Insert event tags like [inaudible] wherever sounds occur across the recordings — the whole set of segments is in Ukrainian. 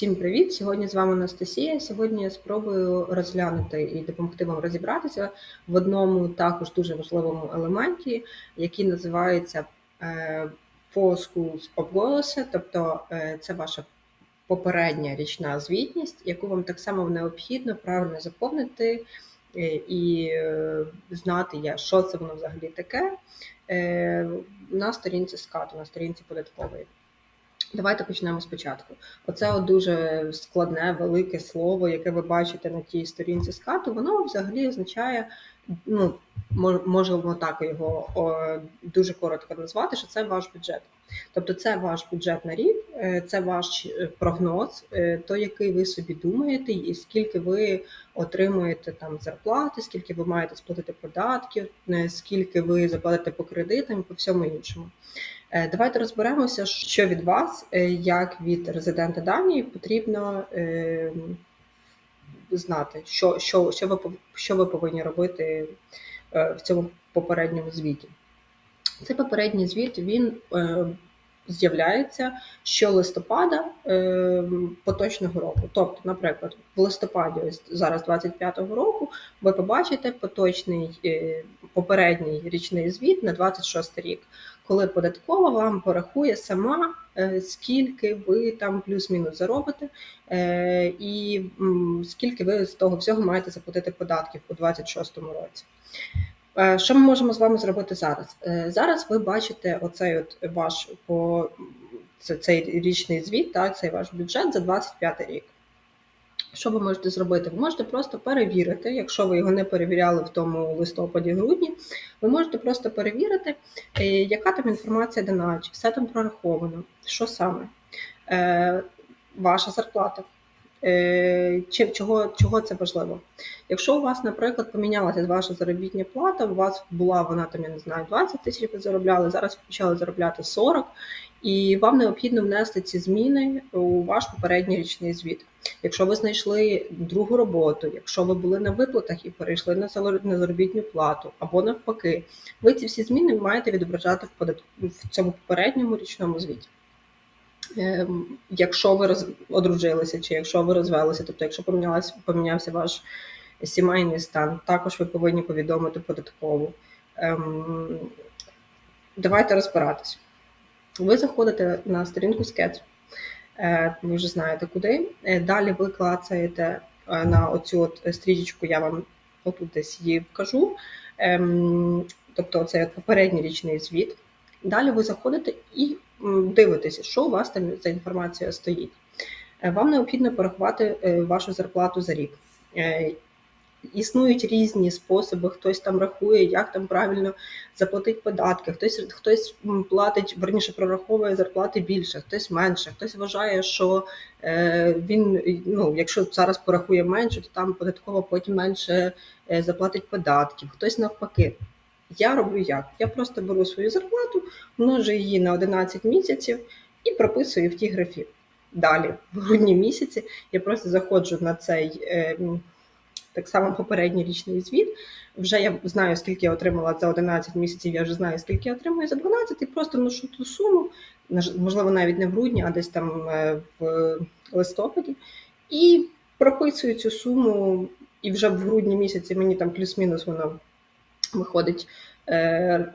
Всім привіт! Сьогодні з вами Анастасія. Сьогодні я спробую розглянути і допомогти вам розібратися в одному також дуже важливому елементі, який називається е, Four of Goals, тобто е, це ваша попередня річна звітність, яку вам так само необхідно правильно заповнити е, і знати, що це воно взагалі таке на сторінці скату, на сторінці податкової. Давайте почнемо спочатку. Оце от дуже складне, велике слово, яке ви бачите на тій сторінці скату, воно взагалі означає, ну можемо так його дуже коротко назвати, що це ваш бюджет. Тобто, це ваш бюджет на рік, е, це ваш е, прогноз, е, то який ви собі думаєте, і скільки ви отримуєте там зарплати, скільки ви маєте сплатити податків, скільки ви заплатите по кредитам і по всьому іншому. Е, давайте розберемося, що від вас, е, як від резидента Данії, потрібно е, знати, що що, що, ви що ви повинні робити в цьому попередньому звіті. Цей попередній звіт він з'являється щолистопада поточного року. Тобто, наприклад, в листопаді, ось зараз 25-го року, ви побачите поточний попередній річний звіт на 26 рік, коли податкова вам порахує сама, е, скільки ви там плюс-мінус заробите, е, і скільки ви з того всього маєте заплатити податків у 26-му році. Е, що ми можемо з вами зробити зараз? Зараз ви бачите оцей от ваш по це, цей річний звіт, так, цей ваш бюджет за 25 рік. Що ви можете зробити? Ви можете просто перевірити, якщо ви його не перевіряли в тому листопаді-грудні, ви можете просто перевірити, е, яка там інформація дана, чи все там прораховано, що саме. Ваша зарплата. Е, чого чого це важливо? Якщо у вас, наприклад, помінялася ваша заробітня плата, у вас була вона там, я не знаю, 20 тисяч ви заробляли, зараз почали заробляти 40, і вам необхідно внести ці зміни у ваш попередній річний звіт. Якщо ви знайшли другу роботу, якщо ви були на виплатах і перейшли на заробітну плату, або навпаки, ви ці всі зміни маєте відображати в цьому попередньому річному звіті. Ем, якщо ви роз... одружилися, чи якщо ви розвелися, тобто, якщо помінялася, помінявся ваш сімейний стан, також ви повинні повідомити податкову. Ем... Давайте розбиратись. Ви заходите на сторінку скет, е, ви вже знаєте куди. Е, далі ви клацаєте е, на оцю от стрічечку, я вам отут десь її вкажу. Ем... Тобто, це попередній річний звіт. Далі ви заходите і дивитеся, що у вас там за інформація стоїть. Вам необхідно порахувати вашу зарплату за рік. Існують різні способи, хтось там рахує, як там правильно заплатити податки, хтось хтось платить, верніше прораховує зарплати більше, хтось менше, хтось вважає, що е, він, ну, якщо зараз порахує менше, то там податково потім менше е, заплатить податків, хтось навпаки. Я роблю як? Я просто беру свою зарплату, множу її на 11 місяців і прописую в тій графі. Далі, в грудні місяці, я просто заходжу на цей е, так само попередній річний звіт. Вже я знаю, скільки я отримала за 11 місяців, я вже знаю, скільки я отримую за 12, і просто ношу ту суму, можливо, навіть не в грудні, а десь там е, в листопаді, і прописую цю суму, і вже в грудні місяці мені там плюс-мінус воно виходить, е,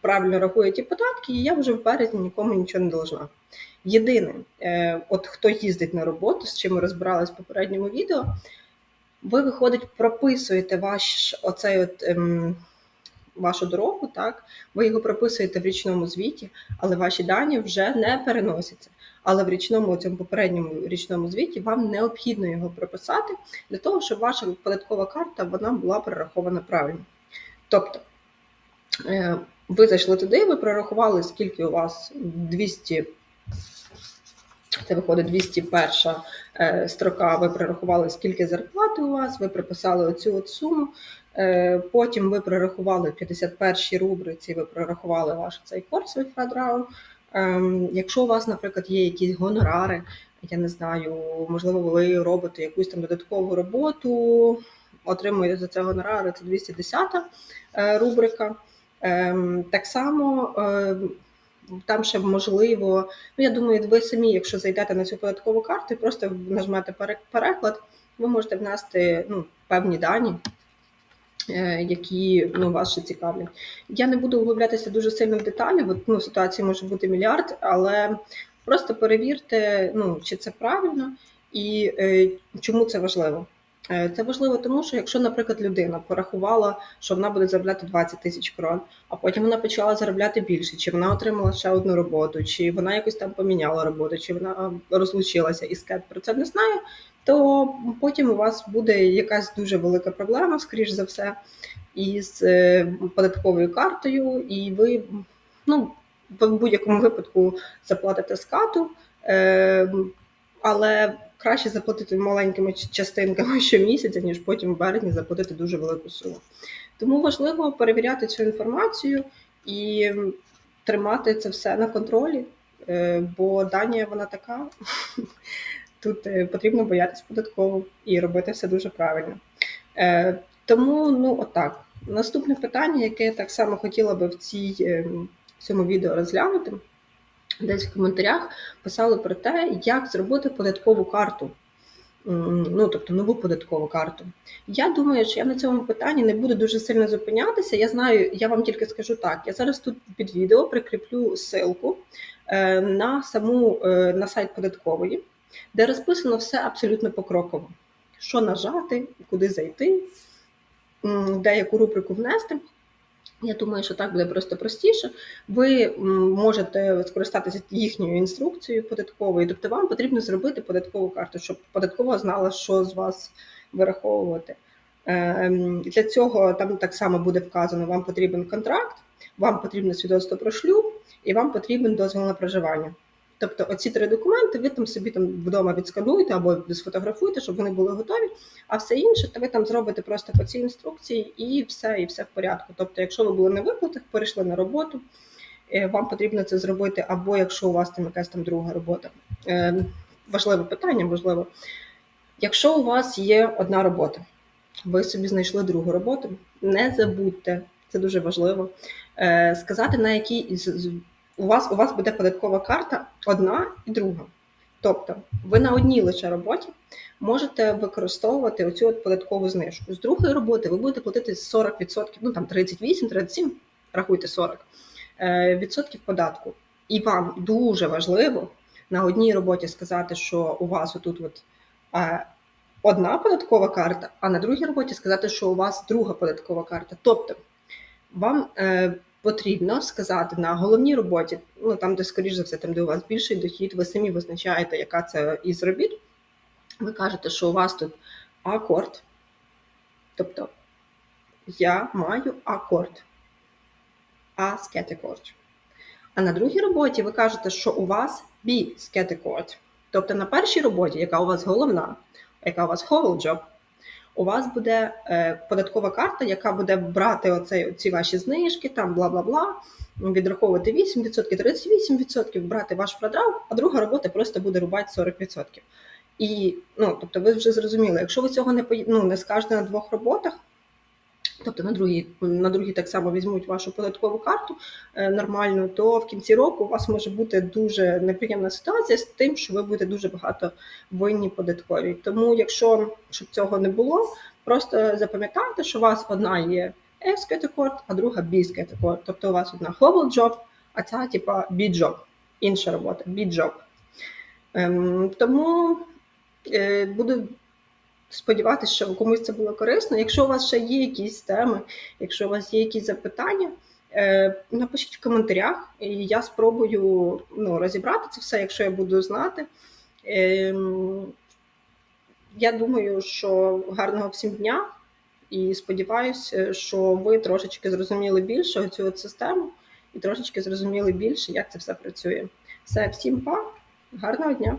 правильно рахує ті податки, і я вже в березні нікому нічого не должна. Єдине, е, от хто їздить на роботу, з чим ми розбирались в попередньому відео, ви, виходить, прописуєте ваш оцей от. Ем, Вашу дорогу, так, ви його прописуєте в річному звіті, але ваші дані вже не переносяться. Але в річному цьому попередньому річному звіті вам необхідно його прописати для того, щоб ваша податкова карта вона була перерахована правильно. Тобто е, ви зайшли туди, ви прорахували, скільки у вас 200, це виходить 201 е, строка, ви прорахували, скільки зарплати у вас, ви приписали оцю от суму. Е, потім ви прорахували в 51-й рубриці, ви прорахували ваш цей курсовий фрадрау. Ем, якщо у вас, наприклад, є якісь гонорари, я не знаю, можливо, ви робите якусь там додаткову роботу, отримує за це гонорари, це 210 е, рубрика. Ем, так само там ще можливо, ну я думаю, ви самі, якщо зайдете на цю податкову карту і просто нажмете переклад, ви можете внести ну, певні дані, е, які ну, вас ще цікавлять. Я не буду углублятися дуже сильно в деталі, бо ну, ситуації може бути мільярд, але просто перевірте, ну, чи це правильно і е, чому це важливо. Е, Це важливо, тому що якщо, наприклад, людина порахувала, що вона буде заробляти 20 тисяч крон, а потім вона почала заробляти більше, чи вона отримала ще одну роботу, чи вона якось там поміняла роботу, чи вона розлучилася і скет про це не знає, то потім у вас буде якась дуже велика проблема, скоріш за все, із е, податковою картою, і ви ну, в будь-якому випадку заплатите скату. Е, але краще заплатити маленькими частинками [laughs] щомісяця, ніж потім в березні заплатити дуже велику суму. Тому важливо перевіряти цю інформацію і тримати це все на контролі, е, бо Данія вона така. [laughs] Тут е, потрібно боятися податково і робити все дуже правильно. Е, Тому, ну отак. Наступне питання, яке я так само хотіла би в цій, в цьому відео розглянути, десь в коментарях писали про те, як зробити податкову карту. Ну, тобто нову податкову карту. Я думаю, що я на цьому питанні не буду дуже сильно зупинятися. Я знаю, я вам тільки скажу так. Я зараз тут під відео прикріплю ссылку е, на саму е, на сайт податкової, де розписано все абсолютно покроково. Що нажати, куди зайти, м, де яку рубрику внести. Я думаю, що так буде просто простіше. Ви можете скористатися їхньою інструкцією податковою, тобто вам потрібно зробити податкову карту, щоб податкова знала, що з вас вираховувати. Ем, Для цього там так само буде вказано: вам потрібен контракт, вам потрібно свідоцтво про шлюб і вам потрібен дозвіл на проживання. Тобто, оці три документи ви там собі там вдома відскануєте або сфотографуєте, щоб вони були готові. А все інше, то ви там зробите просто по цій інструкції, і все, і все в порядку. Тобто, якщо ви були на виплатах, перейшли на роботу, е, вам потрібно це зробити, або якщо у вас там якась там друга робота. Е, Важливе питання, можливо. Якщо у вас є одна робота, ви собі знайшли другу роботу, не забудьте, це дуже важливо, е, сказати, на якій із у вас, у вас буде податкова карта одна і друга. Тобто, ви на одній лише роботі можете використовувати оцю от податкову знижку. З другої роботи ви будете платити 40%, ну там 38, 37, рахуйте 40 е, відсотків податку. І вам дуже важливо на одній роботі сказати, що у вас отут от е, одна податкова карта, а на другій роботі сказати, що у вас друга податкова карта. Тобто вам е, потрібно сказати на головній роботі, ну там, де скоріш за все, там, де у вас більший дохід, ви самі визначаєте, яка це із робіт. Ви кажете, що у вас тут акорд, тобто я маю акорд, а скетикорд. А на другій роботі ви кажете, що у вас бі скетикорд. Тобто на першій роботі, яка у вас головна, яка у вас whole job, у вас буде е, податкова карта, яка буде брати оцей, ці ваші знижки, там бла бла бла, відраховувати 8%, 38%, брати ваш фрадрау, а друга робота просто буде рубати 40%. І ну, тобто, ви вже зрозуміли, якщо ви цього не ну, не скажете на двох роботах, тобто на другій, на другій так само візьмуть вашу податкову карту е, нормальну, то в кінці року у вас може бути дуже неприємна ситуація з тим, що ви будете дуже багато винні податкові. Тому, якщо щоб цього не було, просто запам'ятайте, що у вас одна є S category, а друга B category. Тобто у вас одна global job, а ця типа B job, інша робота, B job. Ем, тому е, буду сподіватися, що комусь це було корисно. Якщо у вас ще є якісь теми, якщо у вас є якісь запитання, е, напишіть в коментарях, і я спробую ну, розібрати це все, якщо я буду знати. Ем, я думаю, що гарного всім дня, і сподіваюся, що ви трошечки зрозуміли більше цю систему і трошечки зрозуміли більше, як це все працює. Все, всім па, гарного дня!